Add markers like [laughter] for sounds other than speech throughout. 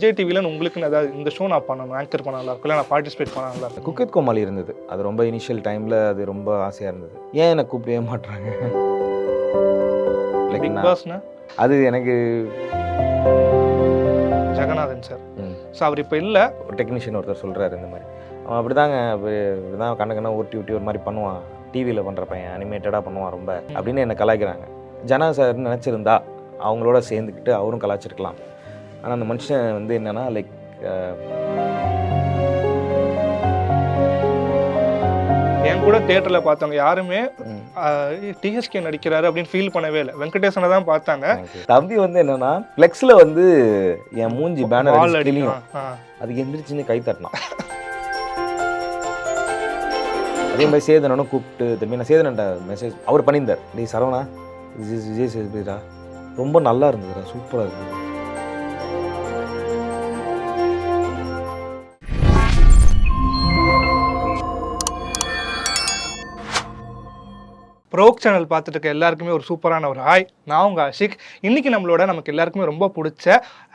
விஜய் டிவியில் உங்களுக்குன்னு ஏதாவது இந்த ஷோ நான் பண்ணணும் ஆங்கர் பண்ண நல்லா இருக்கும் நான் பார்ட்டிசிபேட் பண்ண நல்லா இருக்கும். குக்கித் கோமாளி இருந்தது. அது ரொம்ப இனிஷியல் டைமில் அது ரொம்ப ஆசையாக இருந்தது. ஏன் என்னை கூப்பிடவே Like பிக் பாஸ்னா அது எனக்கு ஜெகநாதன் சார் ஸோ அவர் இப்போ இல்லை. ஒரு டெக்னீஷியன் ஒருத்தர் சொல்கிறாரு இந்த மாதிரி. அவன் அப்படி தாங்க இப்படி தான் கண்ண கண்ணா ஊட்டி ஊட்டி ஒரு மாதிரி பண்ணுவான். டிவியில் பண்ணுற பையன் அனிமேட்டடாக பண்ணுவான் ரொம்ப. அப்படின்னு என்னை கலாய்க்கிறாங்க. ஜனா சார் நினச்சிருந்தா அவங்களோட சேர்ந்துக்கிட்டு அவரும் கலாய்ச்சிருக்கலாம். ஆனால் அந்த மனுஷன் வந்து என்னென்னா லைக் என் கூட தேட்டரில் பார்த்தவங்க யாருமே டிஎஸ்கே நடிக்கிறாரு அப்படின்னு ஃபீல் பண்ணவே இல்லை வெங்கடேசனை தான் பார்த்தாங்க தம்பி வந்து என்னன்னா ஃப்ளெக்ஸில் வந்து என் மூஞ்சி பேனர் ஆ. அதுக்கு எந்திரிச்சுன்னு கை தட்டினான் அதே மாதிரி சேதனனும் கூப்பிட்டு திரும்பி நான் சேதனன்ட்ட மெசேஜ் அவர் பண்ணியிருந்தார் டேய் சரவணா விஜய் விஜய் சேதுபதிடா ரொம்ப நல்லா இருந்ததுடா சூப்பராக இருந்தது ரோக் சேனல் பார்த்துட்டு இருக்க எல்லாருக்குமே ஒரு சூப்பரான ஒரு ஹாய். நான் உங்கள் ஆஷிக். இன்றைக்கி நம்மளோட நமக்கு எல்லாருக்குமே ரொம்ப பிடிச்ச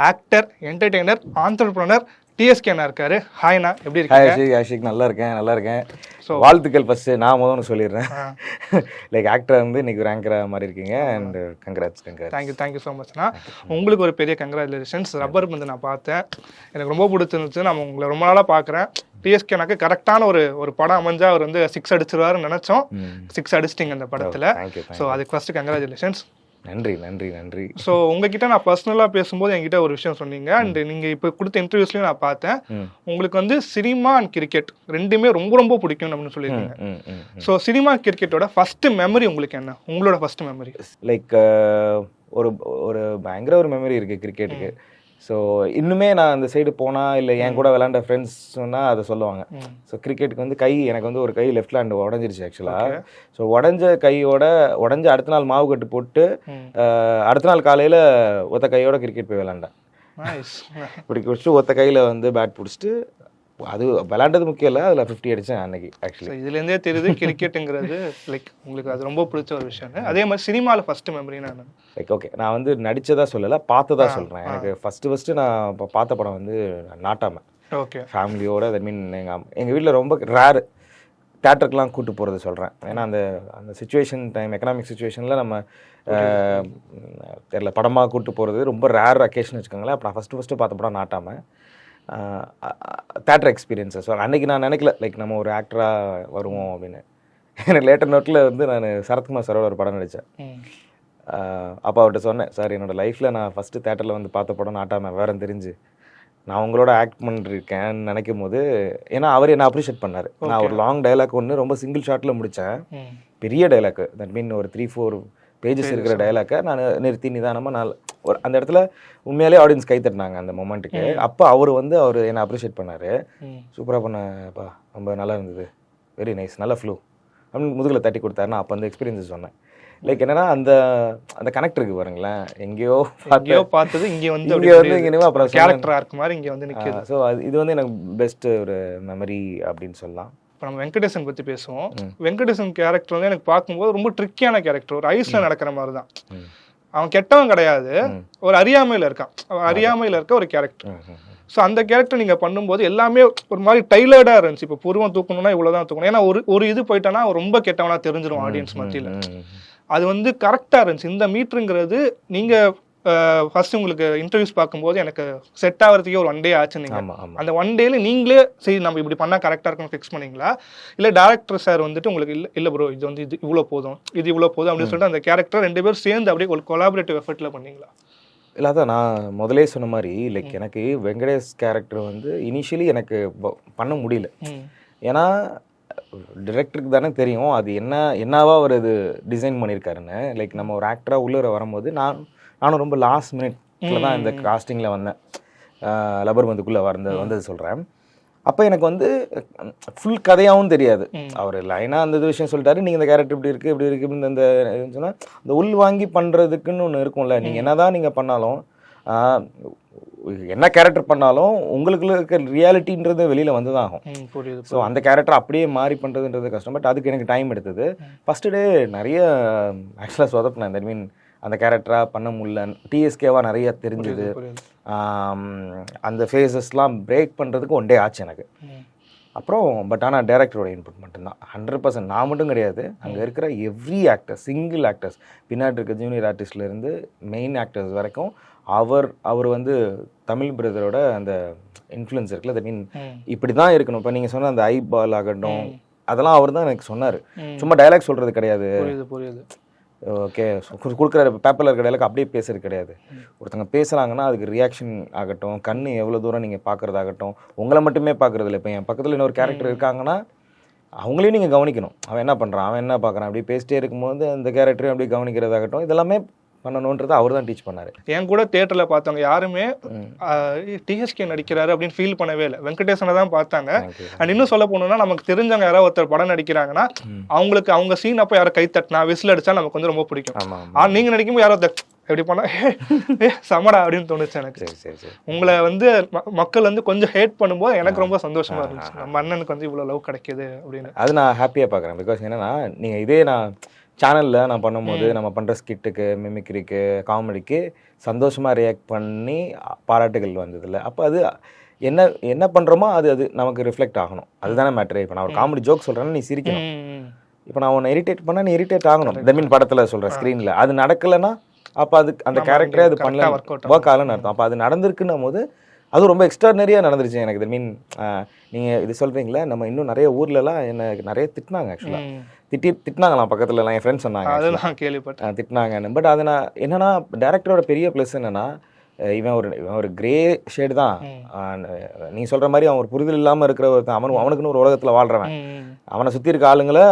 ஆக்டர் என்டர்டெய்னர் ஆண்டர்ப்ரனர் டிஎஸ்கேனா இருக்காரு. ஹாய்ண்ணா எப்படி இருக்கீங்க? அஷிக் நல்லா இருக்கேன் நல்லா இருக்கேன். ஸோ வாழ்த்துக்கள் ஃபர்ஸ்ட் நான் முதல்ல சொல்லிடுறேன். லைக் ஆக்டர் [laughs] வந்து இன்னைக்கு ரேங்கரா மாதிரி இருக்கீங்க. And congrats congrats thank you thank you so மச்ண்ணா உங்களுக்கு ஒரு பெரிய கங்க்ராச்சுலேஷன்ஸ் ரப்பர் வந்து நான் பார்த்தேன். எனக்கு ரொம்ப பிடிச்சிருந்துச்சு. நான் உங்களை ரொம்ப நாளாக பார்க்குறேன். டிஎஸ்கேனாக்கு கரெக்டான ஒரு ஒரு படம் அமைஞ்சா அவர் வந்து சிக்ஸ் அடிச்சிருவாருன்னு நினச்சோம். சிக்ஸ் அடிச்சிட்டிங்க அந்த படத்தில். ஸோ அதுக்கு ஃபர்ஸ்ட் கங்க்ராச்சுலேஷன்ஸ் நன்றி நன்றி நன்றி. ஸோ உங்ககிட்ட நான் பர்சனலாக பேசும்போது என்கிட்ட ஒரு விஷயம் சொன்னீங்க. அண்ட் நீங்கள் இப்போ கொடுத்த இன்டர்வியூஸ்லையும் நான் பார்த்தேன். உங்களுக்கு வந்து சினிமா அண்ட் கிரிக்கெட் ரெண்டுமே ரொம்ப ரொம்ப பிடிக்கும் அப்படின்னு சொல்லியிருக்கீங்க. ஸோ சினிமா கிரிக்கெட்டோட ஃபர்ஸ்ட் மெமரி உங்களுக்கு என்ன? உங்களோட ஃபர்ஸ்ட் மெமரி லைக் ஒரு ஒரு பயங்கர ஒரு மெமரி இருக்குது கிரிக்கெட்டுக்கு ஸோ இன்னுமே நான் அந்த சைடு போனால் இல்லை என் கூட விளாண்ட ஃப்ரெண்ட்ஸ் சொன்னால் அதை சொல்லுவாங்க. ஸோ கிரிக்கெட்டுக்கு வந்து கை எனக்கு வந்து ஒரு கை லெஃப்ட் ஹேண்ட் உடஞ்சிருச்சு ஆக்சுவலாக ஸோ உடஞ்ச கையோட உடஞ்ச அடுத்த நாள் மாவு கட்டு போட்டு அடுத்த நாள் காலையில் ஒத்த கையோட கிரிக்கெட் போய் விளாண்டேன் [laughs] இப்படி குடிச்சிட்டு ஒத்த கையில் வந்து பேட் பிடிச்சிட்டு அது விளாண்டது முக்கியம் இல்லை அதில் ஃபிஃப்டி அடித்தேன் அன்னைக்கு ஆக்சுவலி இதுலேருந்தே தெரியுது கிரிக்கெட்டுங்கிறது லைக் உங்களுக்கு அது ரொம்ப பிடிச்ச ஒரு விஷயம் அதே மாதிரி சினிமாவில் ஃபர்ஸ்ட் மெமரி நான் லைக் ஓகே நான் வந்து நடிச்சதா சொல்லலை பார்த்ததா சொல்கிறேன் எனக்கு ஃபஸ்ட்டு ஃபஸ்ட்டு நான் இப்போ பார்த்த படம் வந்து நாட்டாமை. ஓகே ஃபேமிலியோட தட் மீன் எங்கள் எங்கள் வீட்டில் ரொம்ப ரேரு தேட்டருக்குலாம் கூட்டு போகிறது சொல்கிறேன் ஏன்னா அந்த அந்த சுச்சுவேஷன் டைம் எக்கனாமிக் சுச்சுவேஷனில் நம்ம தெரியல படமாக கூட்டு போகிறது ரொம்ப ரேர் அக்கேஷன் வச்சுக்கோங்களேன். அப்போ நான் ஃபஸ்ட்டு ஃபஸ்ட்டு பார்த்த படம் நாட்டாமல் தேட்டர் எக்ஸ்பீரியன்ஸஸ் அன்னைக்கு நான் நினைக்கல லைக் நம்ம ஒரு ஆக்டராக வருவோம் அப்படின்னு. எனக்கு லேட்டர் நோட்டில் வந்து நான் சரத்குமார் சாரோட ஒரு படம் நடித்தேன் அப்போ அவர்கிட்ட சொன்னேன் சார் என்னோட லைஃப்பில் நான் ஃபஸ்ட்டு தேட்டரில் வந்து பார்த்த படம் நாட்டாம வேற தெரிஞ்சு. நான் உங்களோட ஆக்ட் பண்ணிருக்கேன்னு நினைக்கும் போது ஏன்னா அவர் என்ன அப்ரிஷியேட் பண்ணார். நான் ஒரு லாங் டைலாக் ஒன்று ரொம்ப சிங்கிள் ஷாட்டில் முடித்தேன் பெரிய டைலாக் தட் மீன் ஒரு த்ரீ ஃபோர் பேஜஸ் இருக்கிற டைலாக்கை நான் நிறுத்தி நிதானமாக நான் ஒரு அந்த இடத்துல உண்மையாலே ஆடியன்ஸ் கை தட்டினாங்க அந்த மொமெண்ட்டுக்கு அப்போ அவர் வந்து அவர் என்னை அப்ரிஷியேட் பண்ணார். சூப்பராக பண்ணப்பா ரொம்ப நல்லா இருந்தது. வெரி நைஸ் நல்ல ஃப்ளூ அப்படின்னு முதுகில் தட்டி கொடுத்தாரு நான் அப்போ அந்த எக்ஸ்பீரியன்ஸ் சொன்னேன். லைக் என்னன்னா அந்த அந்த கனெக்ட் இருக்கு பாருங்களேன். எங்கேயோ எங்கேயோ பார்த்தது இங்கே வந்து இங்கே வந்து இங்கே அப்புறம் கேரக்டரா இருக்கு மாதிரி இங்கே வந்து நிற்கிது ஸோ அது இது வந்து எனக்கு பெஸ்ட் ஒரு மெமரி அப்படின்னு சொல்லலாம். இப்போ நம்ம வெங்கடேசன் பற்றி பேசுவோம். வெங்கடேசன் கேரக்டர் வந்து எனக்கு பார்க்கும்போது ரொம்ப ட்ரிக்கியான கேரக்டர் ஒரு ஐஸில் நடக்கிற மாதிரி தான். அவன் கெட்டவன் கிடையாது. ஒரு அறியாமையில் இருக்கான். அவன் அறியாமையில் இருக்க ஒரு கேரக்டர். ஸோ அந்த கேரக்டர் நீங்கள் பண்ணும்போது எல்லாமே ஒரு மாதிரி டைலர்டாக இருந்துச்சு. இப்போ புருவம் தூக்கணும்னா இவ்வளோ தான் தூக்கணும். ஏன்னா ஒரு ஒரு இது போயிட்டானா அவன் ரொம்ப கெட்டவனா தெரிஞ்சிடும் ஆடியன்ஸ் மத்தியில். அது வந்து கரெக்டாக இருந்துச்சு. இந்த மீட்டருங்கிறது நீங்கள் ஃபர்ஸ்ட் உங்களுக்கு இன்டர்வியூஸ் பார்க்கும்போது எனக்கு செட் ஆகிறதுக்கே ஒரு ஒன் டே ஆச்சு நீங்கள் அந்த ஒன் டேல நீங்களே சரி நம்ம இப்படி பண்ணால் கரெக்டாக இருக்கும்னு ஃபிக்ஸ் பண்ணீங்களா? இல்லை டேரக்டர் சார் வந்துட்டு உங்களுக்கு இல்லை இல்லை ப்ரோ இது வந்து இது இவ்வளோ போதும் இது இவ்வளோ போதும் அப்படின்னு சொல்லிட்டு அந்த கேரக்டர் ரெண்டு பேரும் சேர்ந்து அப்படியே ஒரு கொலாபரேட்டிவ் எஃபர்ட்டில் பண்ணீங்களா? இல்லை அதான் நான் முதலே சொன்ன மாதிரி லைக் எனக்கு வெங்கடேஷ் கேரக்டர் வந்து இனிஷியலி எனக்கு பண்ண முடியல. ஏன்னா டிரெக்டருக்கு தானே தெரியும். அது என்ன என்னவா அவர் இது டிசைன் பண்ணியிருக்காருன்னு. லைக் நம்ம ஒரு ஆக்டராக உள்ளே வரும்போது நான் நானும் ரொம்ப லாஸ்ட் மினிட்ல தான் இந்த காஸ்டிங்கில் வந்தேன். லபர் பந்துக்குள்ளே வந்த வந்தது சொல்கிறேன் அப்போ எனக்கு வந்து ஃபுல் கதையாகவும் தெரியாது. அவர் லைனாக அந்த விஷயம் சொல்லிட்டாரு. நீங்கள் இந்த கேரக்டர் இப்படி இருக்குது இப்படி இருக்குது இந்த இதுன்னு சொன்னா இந்த உள் வாங்கி பண்ணுறதுக்குன்னு ஒன்று இருக்கும்ல. நீங்கள் என்னதான் நீங்கள் பண்ணாலும் என்ன கேரக்டர் பண்ணாலும் உங்களுக்குள்ள இருக்க ரியாலிட்டின்றது வெளியில் வந்து தான் ஆகும் புரியுது ஸோ அந்த கேரக்டர் அப்படியே மாறி பண்ணுறதுன்றது கஷ்டம். பட் அதுக்கு எனக்கு டைம் எடுத்தது. ஃபஸ்ட்டு டே நிறைய ஆக்சுவலாக சொதப்பினேன். தட் மீன் அந்த கேரக்டராக பண்ண முடியல. டிஎஸ்கேவாக நிறைய தெரிஞ்சுது. அந்த ஃபேஸஸ்லாம் பிரேக் பண்ணுறதுக்கு ஒன் டே ஆச்சு எனக்கு. அப்புறம் பட் ஆனால் டேரக்டரோட இன்புட் மட்டும்தான். ஹண்ட்ரட் பர்சன்ட் நான் மட்டும் கிடையாது. அங்கே இருக்கிற எவ்ரி ஆக்டர் சிங்கிள் ஆக்டர்ஸ் பின்னாடி இருக்க ஜூனியர் ஆர்டிஸ்ட்லேருந்து மெயின் ஆக்டர்ஸ் வரைக்கும் அவர் அவர் வந்து தமிழ் பிரதரோட அந்த இன்ஃப்ளூயன்ஸ் இருக்குல்ல தட் மீன். இப்படி தான் இருக்கணும். இப்போ நீங்கள் சொன்ன அந்த ஐ பால் ஆகட்டும் அதெல்லாம் அவர் தான் எனக்கு சொன்னார். சும்மா டைலாக் சொல்கிறது கிடையாது. ஓகே கொடுக்குற பேப்பரில் இருக்கிற டைலாக் அப்படியே பேசுறது கிடையாது. ஒருத்தங்க பேசுகிறாங்கன்னா அதுக்கு ரியாக்ஷன் ஆகட்டும் கண் எவ்வளோ தூரம் நீங்கள் பார்க்குறதாகட்டும் உங்களை மட்டுமே பார்க்குறது இல்லை இப்போ என் பக்கத்தில் இன்னொரு கேரக்டர் இருக்காங்கன்னா அவங்களையும் நீங்கள் கவனிக்கணும். அவன் என்ன பண்ணுறான் அவன் என்ன பார்க்குறான் அப்படி பேசிட்டே இருக்கும்போது அந்த கேரக்டரையும் அப்படி கவனிக்கிறதாகட்டும் இதெல்லாமே பண்ணணுன்றது அவர் தான் டீச் பண்ணார். என் கூட தியேட்டர்ல பார்த்தவங்க யாருமே டிஎஸ்கே நடிக்கிறாரு அப்படின்னு ஃபீல் பண்ணவே இல்லை. வெங்கடேசனை தான் பார்த்தாங்க. அண்ட் இன்னும் சொல்ல போனோம்னா நமக்கு தெரிஞ்சவங்க யாராவது ஒருத்தர் படம் நடிக்கிறாங்கன்னா அவங்களுக்கு அவங்க சீன் அப்போ யாரோ கை தட்டினா விசில் அடிச்சா நமக்கு வந்து ரொம்ப பிடிக்கும். ஆமாம் ஆனா நீங்க நடிக்கும்போது யாரோ எப்படி பண்ணா [laughs] சமடா அப்படின்னு தோணுச்சு எனக்கு. உங்களை வந்து மக்கள் வந்து கொஞ்சம் ஹேட் பண்ணும்போது எனக்கு ரொம்ப சந்தோஷமா இருந்துச்சு. நம்ம அண்ணனுக்கு வந்து இவ்வளவு லவ் கிடைக்குது அப்படின்னு. அது நான் ஹாப்பியாக பார்க்குறேன். பிகாஸ் என்னன்னா நீங்கள் இதே நான் சேனலில் நான் பண்ணும்போது நம்ம பண்ணுற ஸ்கிட்டுக்கு மிமிக்ரிக்கு காமெடிக்கு சந்தோஷமாக ரியாக்ட் பண்ணி பாராட்டுகள் வந்ததில்ல. அப்போ அது என்ன என்ன பண்ணுறோமோ அது அது நமக்கு ரிஃப்ளெக்ட் ஆகணும். அதுதானே மேட்ரு இப்போ நான் ஒரு காமெடி ஜோக் சொல்கிறேன்னா நீ சிரிக்கணும். இப்போ நான் உன்னை இரிட்டேட் பண்ணால் நீ இரிட்டேட் ஆகணும். இந்த மீன் படத்தில் சொல்கிறேன் ஸ்க்ரீனில் அது நடக்கலைன்னா அப்போ அது அந்த கேரக்டரே அது பண்ணல ஒர்க் ஆகலன்னு அர்த்தம். அப்போ அது நடந்திருக்குன்னும் போது அது ரொம்ப எக்ஸ்ட்ரானரியாக நடந்துருச்சு எனக்கு. மீன் நீங்கள் இது சொல்கிறீங்களே நம்ம இன்னும் நிறைய ஊர்லலாம் என்ன நிறைய திட்டினாங்க ஆக்சுவலாக. திட்டி திட்டினாங்களாம் பக்கத்துலலாம். என் ஃப்ரெண்ட்ஸ் சொன்னாங்க. அது நான் கேள்விப்பட்டேன் திட்டினாங்கன்னு. பட் அது நான் என்னன்னா டேரக்டரோட பெரிய ப்ளஸ் என்னன்னா இவன் ஒரு இவன் ஒரு கிரே ஷேடு தான். நீ சொல்ற மாதிரி அவன் ஒரு புரிதல் இல்லாமல் இருக்கிற ஒருத்தன் அவன் அவனுக்குன்னு ஒரு உலகத்தில் வாழ்றவன். அவனை சுற்றி இருக்க ஆளுங்களை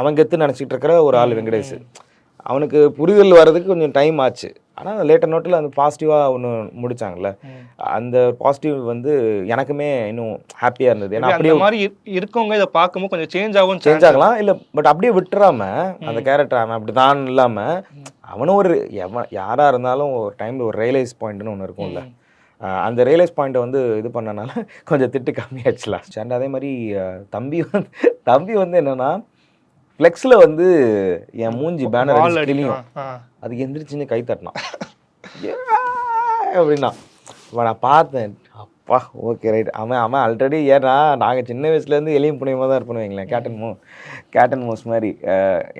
அவன் கெத்து நினச்சிட்டு இருக்கிற ஒரு ஆள் வெங்கடேஷ். அவனுக்கு புரிதல் வர்றதுக்கு கொஞ்சம் டைம் ஆச்சு. ஆனால் லேட்டர் நோட்டில் அந்த பாசிட்டிவாக ஒன்று முடிச்சாங்கல்ல. ம். அந்த பாசிட்டிவ் வந்து எனக்குமே இன்னும் ஹாப்பியாக இருந்தது. ஏன்னா அப்படியே மாதிரி இரு- இருக்கவங்க இதை பார்க்கும்போது கொஞ்சம் சேஞ்ச் ஆகும் சேஞ்ச் ஆகலாம். இல்லை பட் அப்படியே விட்டுறாம அந்த கேரக்டர் அவன் அப்படிதான் இல்லாமல் அவனும் ஒரு எவன் யாராக இருந்தாலும் ஒரு டைமில் ஒரு ரியலைஸ் பாயிண்ட்னு ஒன்று இருக்கும்ல. அந்த ரியலைஸ் பாயிண்ட்டை வந்து இது பண்ணனால [laughs] கொஞ்சம் திட்டு கம்மியாச்சு லாஸ்ட் அண்ட் அதே மாதிரி தம்பி வந்து தம்பி வந்து என்னன்னா ஃப்ளெக்ஸில் வந்து என் மூஞ்சி பேனர் கிளியும். அது எந்திரிச்சுன்னு கை தட்டினான். அப்படின்னா. நான் பார்த்தேன். அப்பா ஓகே ரைட் அவன் அவன் ஆல்ரெடி ஏன்னா நாங்கள் சின்ன வயசுலேருந்து எளியும் புனியமாக தான் இருப்போம் வைங்களேன். கேட்டன் மோ கேட்டன் மோஸ் மாதிரி.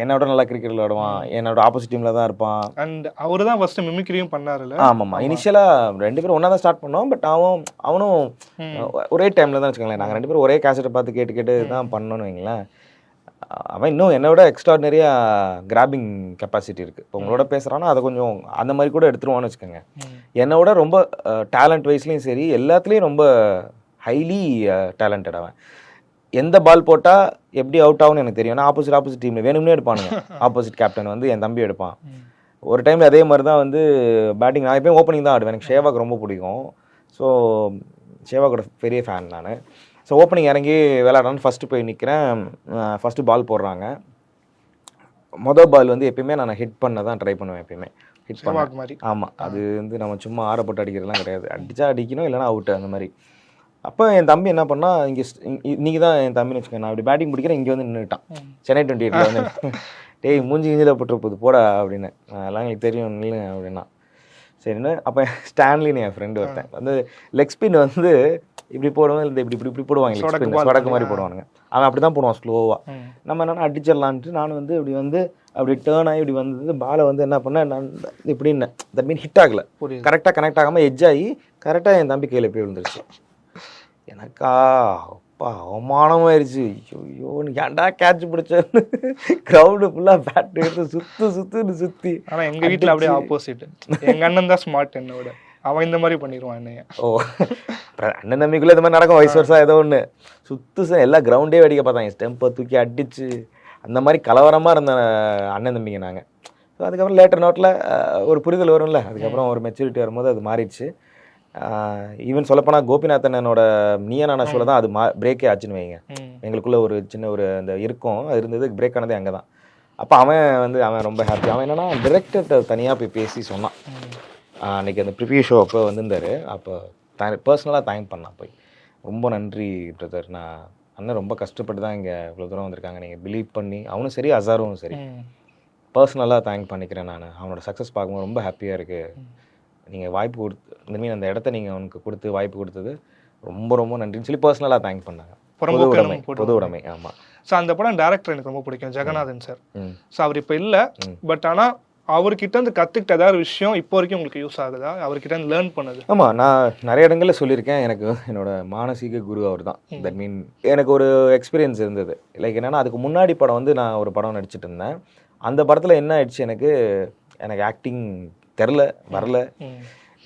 என்னோட நல்லா கிரிக்கெட் விளையாடுவான். என்னோட ஆப்போசிட் டீமில் தான் இருப்பான். அண்ட் அவரு தான் ஃபர்ஸ்ட் மிமிக்ரியும் பண்ணாருல்ல? ஆமாம்மா. இனிஷியலாக ரெண்டு பேரும் ஒன்றா தான் ஸ்டார்ட் பண்ணோம். பட் அவன் அவனும் ஒரே டைமில் தான் வச்சுக்கோங்களேன். நாங்கள் ரெண்டு பேரும் ஒரே கேசட்டை பார்த்து கேட்டு கேட்டு தான் பண்ணோன்னு வைங்களேன். அவன் இன்னும் என்னை விட எக்ஸ்ட்ராடனரியாக கிராபிங் கெப்பாசிட்டி இருக்குது இப்போ உங்களோட பேசுகிறான்னா அதை கொஞ்சம் அந்த மாதிரி கூட எடுத்துருவான்னு வச்சுக்கோங்க. என்னை விட ரொம்ப டேலண்ட் வைஸ்லேயும் சரி எல்லாத்துலேயும் ரொம்ப ஹைலி டேலண்டட் அவன். எந்த பால் போட்டால் எப்படி அவுட் ஆகும்னு எனக்கு தெரியும். ஏன்னா ஆப்போசிட் ஆப்போசிட் டீமில் வேணும்னே எடுப்பானுங்க. [laughs] ஆப்போசிட் கேப்டன் வந்து என் தம்பி எடுப்பான். ஒரு டைமில் அதே மாதிரி தான் வந்து பேட்டிங் நான் எப்பயும் ஓப்பனிங் தான் ஆடுவேன். எனக்கு ஷேவாக் ரொம்ப பிடிக்கும். ஸோ ஷேவாக்கோட பெரிய ஃபேன் நான். ஸோ ஓப்பனிங் இறங்கி விளையாடணும்னு ஃபஸ்ட்டு போய் நிற்கிறேன் ஃபஸ்ட்டு பால் போடுறாங்க. மொதல் பால் வந்து எப்பயுமே நான் ஹிட் பண்ண தான் ட்ரை பண்ணுவேன் எப்பயுமே. ஹிட் பண்ண. மாதிரி. ஆமாம் அது வந்து நம்ம சும்மா ஆற போட்டு அடிக்கிறதுலாம் கிடையாது. அடிச்சா அடிக்கணும் இல்லைனா அவுட் அந்த மாதிரி. அப்போ என் தம்பி என்ன பண்ணா இங்கே இன்னைக்கு தான் என் தம்பின்னு வச்சுக்கோங்க. நான் அப்படி பேட்டிங் பிடிக்கிறேன் இங்கே வந்து நின்றுட்டான். சென்னை டுவெண்ட்டி எயிட்டில் வந்து டேய் மூஞ்சி கிஞ்சில் போட்டு போகுது போடா அப்படின்னு. அதெல்லாம் எங்களுக்கு தெரியும் நில்லுங்க அப்படின்னா. சரின்னு அப்போ ஸ்டான்லின்னு என் ஃப்ரெண்டு ஒருத்தன். வந்து லெக் ஸ்பின் வந்து இப்படி போடுவாங்க இல்லை இப்படி இப்படி இப்படி போடுவாங்க. சொடக்கு மாதிரி போடுவானுங்க. அவன் அப்படி தான் போடுவான் ஸ்லோவாக. நம்ம என்னன்னா அடிச்சிடலான்ட்டு நானும் வந்து இப்படி வந்து அப்படி டேர்ன் ஆகி இப்படி வந்து பாலை வந்து என்ன பண்ணேன் நான் இப்படின்னு. தட் மீன் ஹிட் ஆகல. கரெக்டாக கனெக்ட் ஆகாமல் எட்ஜ் ஆகி கரெக்டாக என் தம்பி கையில் போய் விழுந்துருச்சு. எனக்கா அப்பா அவமானமாயிருச்சு ஐயோ நீ ஏன்டா கேட்ச் பிடிச்சேன்னு. க்ரௌடு ஃபுல்லாக பேட் எடுத்து சுத்து சுத்துன்னு சுற்றி ஆனா எங்க வீட்ல அப்படியே ஆப்போசிட் எங்க அண்ணன் தான் ஸ்மார்ட் என்னோட அவன் இந்த மாதிரி பண்ணிடுவான் என்னைய. ஓ அப்புறம் அண்ணன் தம்பிக்குள்ளே இந்த மாதிரி நடக்கும் வயசு வருஷம் ஏதோ ஒன்று சுத்து ச- எல்லா கிரவுண்டே வெடிக்க பார்த்தாங்க ஸ்டெம்பை தூக்கி அடிச்சு அந்த மாதிரி கலவரமாக இருந்த அண்ணன் தம்பிங்க நாங்கள் ஸோ அதுக்கப்புறம் லேட்டர் நோட்டில் ஒரு புரிதல் வரும்ல. அதுக்கப்புறம் ஒரு மெச்சூரிட்டி வரும்போது அது மாறிடுச்சு. ஈவன் சொல்லப்போனால் கோபிநாத்தனோட நீயனான ஷோவில் தான் அது மா பிரேக்கே ஆச்சுன்னு வைங்க. எங்களுக்குள்ள ஒரு சின்ன ஒரு அந்த இருக்கும். அது இருந்தது பிரேக் ஆனதே அங்கே தான் அப்போ அவன் வந்து அவன் ரொம்ப ஹாப்பி அவன் என்னன்னா டிரெக்டர்கிட்ட தனியாக போய் பேசி சொன்னான். அன்னைக்கு அந்த ப்ரிவியூ ஷோ அப்போ வந்திருந்தாரு. அப்போ பர்சனலாக தேங்க் பண்ணான் போய். ரொம்ப நன்றி பிரதர் நான் அண்ணன் ரொம்ப கஷ்டப்பட்டு தான் இங்கே இவ்வளோ தூரம் வந்திருக்காங்க. நீங்கள் பிலீவ் பண்ணி அவனும் சரி அசாரும் சரி. பர்சனலாக தேங்க் பண்ணிக்கிறேன் நான். அவனோட சக்ஸஸ் பார்க்கும்போது ரொம்ப ஹாப்பியாக இருக்குது நீங்கள் வாய்ப்பு கொடுத்து இந்த மீன் அந்த இடத்த நீங்கள் அவனுக்கு கொடுத்து வாய்ப்பு கொடுத்தது ரொம்ப ரொம்ப நன்றின்னு சொல்லி பர்சனலாக தேங்க் பண்ணாங்க. பொது உடைமை பொது உடைமை ஆமாம் ஸோ அந்த படம் டேரக்டர் எனக்கு ரொம்ப பிடிக்கும். ஜெகநாதன் சார். ஸோ அவர் இப்போ இல்லை. பட் ஆனால் அவர்கிட்ட இருந்து கற்றுக்கிட்ட ஏதாவது விஷயம் இப்போ வரைக்கும் உங்களுக்கு யூஸ் ஆகுதா? அவர்கிட்ட இருந்து லேர்ன் பண்ணது. ஆமாம் நான் நிறைய இடங்கள்ல சொல்லியிருக்கேன். எனக்கு என்னோட மானசீக குரு அவர் தான். தட் மீன் எனக்கு ஒரு எக்ஸ்பீரியன்ஸ் இருந்தது. லைக் என்னன்னா அதுக்கு முன்னாடி படம் வந்து நான் ஒரு படம் நடிச்சிட்டு இருந்தேன். அந்த படத்தில் என்ன ஆயிடுச்சு எனக்கு? எனக்கு ஆக்டிங் தெரில வரல.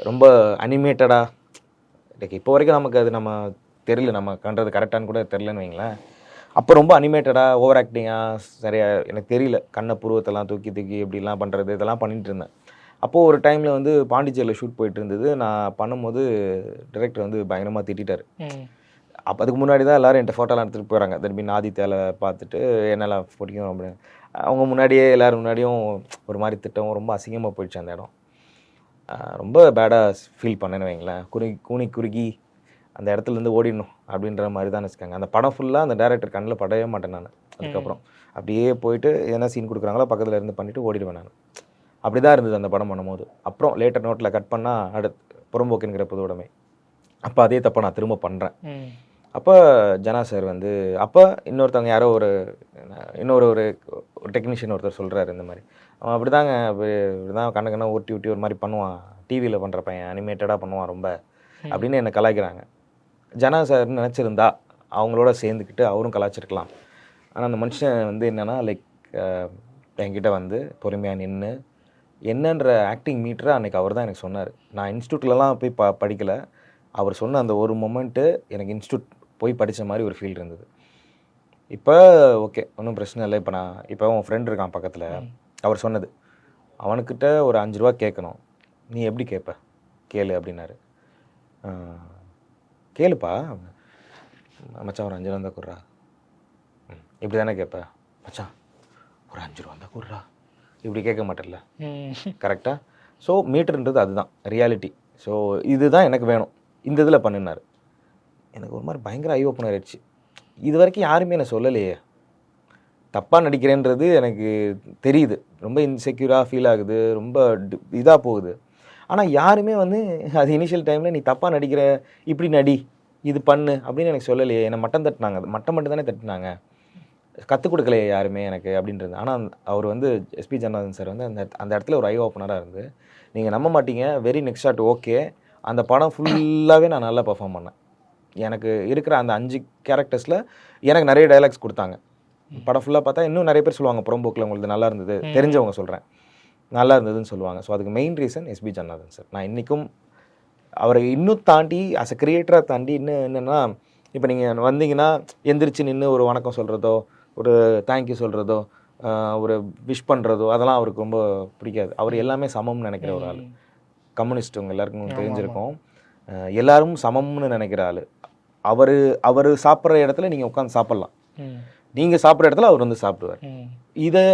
ரொம்ப அனிமேட்டடாக லைக் இப்போ வரைக்கும் நமக்கு அது நம்ம தெரியல. நம்ம பண்ணுறது கரெக்டானு கூட தெரிலன்னு வைங்களேன். அப்போ ரொம்ப அனிமேட்டடாக ஓவர் ஆக்டிங்காக சரியா எனக்கு தெரியல. கண்ணை புருவத்தெல்லாம் தூக்கி தூக்கி இப்படிலாம் பண்ணுறது இதெல்லாம் பண்ணிட்டு இருந்தேன். அப்போது ஒரு டைமில் வந்து பாண்டிச்சேரியில் ஷூட் போயிட்டு இருந்தது. நான் பண்ணும்போது டிரெக்டர் வந்து பயங்கரமாக திட்டிட்டாரு. ம். அப்போ அதுக்கு முன்னாடி தான் எல்லாரும் என்கிட்ட ஃபோட்டோலாம் எடுத்துகிட்டு போகிறாங்க திரும்பி ஆதித்யாவில் பார்த்துட்டு என்னெல்லாம் பிடிக்கும் அப்படின்னு அவங்க முன்னாடியே எல்லாரும் முன்னாடியும் ஒரு மாதிரி திட்டம் ரொம்ப அசிங்கமாக போயிடுச்சு அந்த இடம். ரொம்ப பேடாக ஃபீல் பண்ணேன்னு வைங்களேன். குறுகி கூனி குறுகி அந்த இடத்துல இருந்து ஓடிடணும் அப்படின்ற மாதிரி தான் வச்சுக்கோங்க. அந்த படம் ஃபுல்லாக அந்த டேரக்டர் கண்ணில் படவே மாட்டேன் நான். அதுக்கப்புறம் அப்படியே போயிட்டு என்ன சீன் கொடுக்குறாங்களோ பக்கத்தில் இருந்து பண்ணிவிட்டு ஓடிடுவேன் நான். அப்படி தான் இருந்தது அந்த படம் பண்ணும்போது. அப்புறம் லேட்டர் நோட்டில் கட் பண்ணால் அடுத்து புறம்போக்குங்கிற புது உடைமை. அப்போ அதே தப்பை நான் திரும்ப பண்ணுறேன். அப்போ ஜனா சார் வந்து அப்போ இன்னொருத்தவங்க யாரோ ஒரு இன்னொரு ஒரு ஒரு டெக்னீஷியன் ஒருத்தர் சொல்கிறாரு இந்த மாதிரி. அவன் அப்படி தாங்க இப்படி தான் கண்ண கண்ண ஊட்டி ஊட்டி ஒரு மாதிரி பண்ணுவான். டிவியில் பண்ணுற பையன் அனிமேட்டடாக பண்ணுவான் ரொம்ப அப்படின்னு என்னை கலாய்க்கிறாங்க. ஜனா சார் நினச்சிருந்தா அவங்களோட சேர்ந்துக்கிட்டு அவரும் கலாய்ச்சிருக்கலாம். ஆனால் அந்த மனுஷன் வந்து என்னென்னா லைக் என்கிட்ட வந்து பொறுமையாக நின்று என்னன்ற ஆக்டிங் மீட்டரை அன்றைக்கி அவர் தான் எனக்கு சொன்னார். நான் இன்ஸ்டியூட்லலாம் போய் ப படிக்கலை. அவர் சொன்ன அந்த ஒரு மொமெண்ட்டு எனக்கு இன்ஸ்டியூட் போய் படித்த மாதிரி ஒரு ஃபீல் இருந்தது. இப்போ ஓகே ஒன்றும் பிரச்சனை இல்லை. இப்போ நான் இப்போ உன் ஃப்ரெண்ட் இருக்கான் பக்கத்தில். அவர் சொன்னது அவனுக்கிட்ட ஒரு அஞ்சு ரூபா கேட்கணும் நீ எப்படி கேட்ப கேளு அப்படின்னாரு. கேளுப்பா. மச்சான் ஒரு அஞ்சு ரூபா இருந்தால் குடுறா. இப்படி தானே கேட்ப மச்சான் ஒரு அஞ்சு ரூபா இருந்தால் குடுறா. இப்படி கேட்க மாட்டேல்ல ம். கரெக்டாக ஸோ மீட்டர்ன்றது அதுதான் ரியாலிட்டி ஸோ இதுதான் எனக்கு வேணும். இந்த இதில் பண்ணினார். எனக்கு ஒரு மாதிரி பயங்கர ஐ ஓப்பனர் ஆயிடுச்சு. இது வரைக்கும் யாருமே என்ன சொல்லலையே. தப்பாக நடிக்கிறேன்றது எனக்கு தெரியுது. ரொம்ப இன்செக்யூராக ஃபீல் ஆகுது. ரொம்ப இதாக போகுது. ஆனால் யாருமே வந்து அது இனிஷியல் டைமில் நீ தப்பாக நடிக்கிற இப்படி நடி இது பண்ணு அப்படின்னு எனக்கு சொல்லலையே. என்னை மட்டம் தட்டினாங்க. மட்டம் மட்டும் தானே தட்டினாங்க. கற்றுக் கொடுக்கலையே யாருமே எனக்கு அப்படின்றது. ஆனால் அவர் வந்து எஸ்பி ஜனார்தன் சார் வந்து அந்த அந்த இடத்துல ஒரு ஐ ஓப்பனராக இருந்து நீங்கள் நம்ப மாட்டீங்க. வெரி நெக்ஸ்ட் ஷாட் ஓகே அந்த படம் ஃபுல்லாகவே நான் நல்லா பெர்ஃபார்ம் பண்ணேன். எனக்கு இருக்கிற அந்த அஞ்சு கேரக்டர்ஸில் எனக்கு நிறைய டைலாக்ஸ் கொடுத்தாங்க. படம் ஃபுல்லாக பார்த்தா இன்னும் நிறைய பேர் சொல்லுவாங்க புறம்போக்கில் உங்களுக்கு நல்லா இருந்தது. தெரிஞ்சவங்க சொல்கிறேன் நல்லா இருந்ததுன்னு சொல்லுவாங்க. ஸோ அதுக்கு main reason SP Janardhan sir நான் இன்றைக்கும் அவரை இன்னும் தாண்டி அஸ் அ கிரியேட்டராக தாண்டி இன்னும் என்னென்னா இப்போ நீங்கள் வந்தீங்கன்னா எந்திரிச்சு நின்று ஒரு வணக்கம் சொல்கிறதோ ஒரு தேங்க்யூ சொல்கிறதோ ஒரு விஷ் பண்ணுறதோ அதெல்லாம் அவருக்கு ரொம்ப பிடிக்காது. அவர் எல்லாமே சமம்னு நினைக்கிற ஒரு ஆள். கம்யூனிஸ்ட் உங்க எல்லாருக்கும் தெரிஞ்சிருக்கும். எல்லாரும் சமம்னு நினைக்கிற ஆள். அவர் அவர் சாப்பிட்ற இடத்துல நீங்கள் உட்காந்து சாப்பிட்லாம். நீங்கள் சாப்பிட்ற இடத்துல அவர் வந்து சாப்பிடுவார். இதை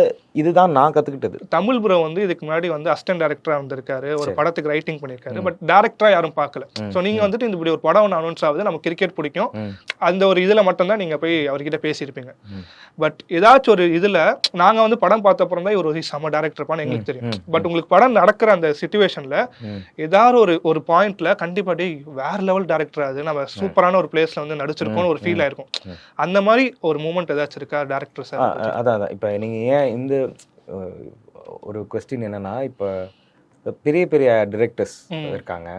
இதுதான் நான் கற்றுக்கிட்டது தமிழ் ப்ரோ வந்து இதுக்கு முன்னாடி வந்து அசிஸ்டன்ட் டேரக்டரா வந்திருக்காரு ஒரு படத்துக்கு ரைட்டிங் பண்ணியிருக்காரு பட் டேரக்டரா யாரும் பார்க்கல. ஸோ நீங்க வந்துட்டு இந்த இப்படி ஒரு படம் ஒன்று அனௌன்ஸ் ஆகுது. நமக்கு கிரிக்கெட் பிடிக்கும். அந்த ஒரு இதுல மட்டும்தான் நீங்க போய் அவர்கிட்ட பேசியிருப்பீங்க. பட் ஏதாச்சும் ஒரு இதுல நாங்க வந்து படம் பார்த்த அப்புறம் தான் ஒரு செம டேரக்டர்ப்பான்னு எங்களுக்கு தெரியும். பட் உங்களுக்கு படம் நடக்கிற அந்த சுச்சுவேஷன்ல. ஏதாவது ஒரு ஒரு பாயிண்ட்ல கண்டிப்பா டேய் வேற லெவல் டேரக்டர் அது. நம்ம சூப்பரான ஒரு பிளேஸ்ல வந்து நடிச்சிருக்கோம்னு ஒரு ஃபீல் ஆயிருக்கும். அந்த மாதிரி ஒரு மூமெண்ட் ஏதாச்சும் இருக்கா டேரக்டர் சார் அதான். இப்போ நீங்கள் ஏன் இந்த ஒரு கொஸ்டின் என்னன்னா இப்போ பெரிய பெரிய டிரெக்டர்ஸ் இருக்காங்க.